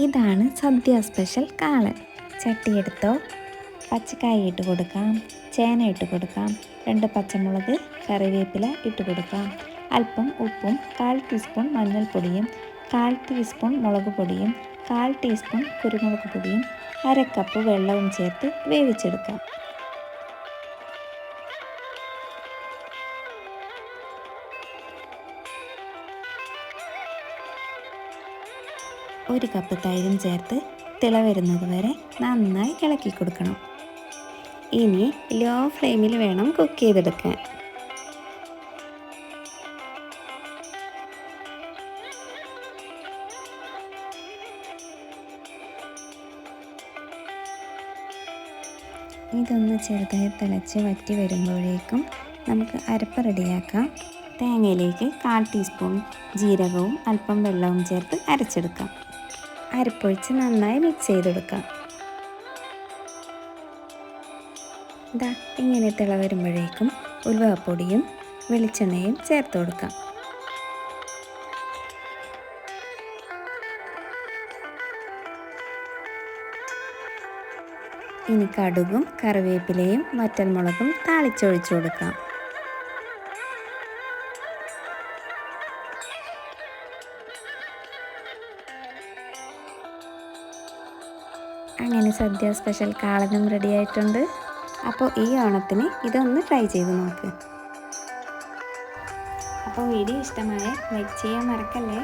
ഇതാണ് സദ്യ സ്പെഷ്യൽ കാളൻ ചട്ടിയെടുത്തോ പച്ചക്കായ ഇട്ട് കൊടുക്കാം ചേന ഇട്ട് കൊടുക്കാം രണ്ട് പച്ചമുളക് കറിവേപ്പില ഇട്ട് കൊടുക്കാം. അല്പം ഉപ്പും കാൽ ടീസ്പൂൺ മഞ്ഞൾപ്പൊടിയും കാൽ ടീസ്പൂൺ മുളക് പൊടിയും കാൽ ടീസ്പൂൺ കുരുമുളക് പൊടിയും അര കപ്പ് വെള്ളവും ചേർത്ത് വേവിച്ചെടുക്കാം. ഒരു കപ്പ് തൈരും ചേർത്ത് തിള വരുന്നത് വരെ നന്നായി ഇളക്കി കൊടുക്കണം. ഇനി ലോ ഫ്ലെയിമിൽ വേണം കുക്ക് ചെയ്തെടുക്കാൻ. ഇതൊന്ന് ചെറുതായി തിളച്ച് വറ്റി വരുമ്പോഴേക്കും നമുക്ക് അരപ്പ് റെഡിയാക്കാം. തേങ്ങയിലേക്ക് കാൽ ടീസ്പൂൺ ജീരകവും അല്പം വെള്ളവും ചേർത്ത് അരച്ചെടുക്കാം. അരപ്പൊഴിച്ച് നന്നായി മിക്സ് ചെയ്തെടുക്കാം. ഇതാ ഇങ്ങനെ തിള വരുമ്പോഴേക്കും ഉലുവപ്പൊടിയും വെളിച്ചെണ്ണയും ചേർത്ത് കൊടുക്കാം. ഇനി കടുകും കറിവേപ്പിലയും വറ്റൽമുളകും താളിച്ചൊഴിച്ചു കൊടുക്കാം. അങ്ങനെ സദ്യ സ്പെഷ്യൽ കാളനും റെഡി ആയിട്ടുണ്ട്. അപ്പോൾ ഈ ഓണത്തിന് ഇതൊന്ന് ട്രൈ ചെയ്ത് നോക്ക്. അപ്പോൾ വീഡിയോ ഇഷ്ടമായ ലൈക്ക് ചെയ്യാൻ മറക്കല്ലേ?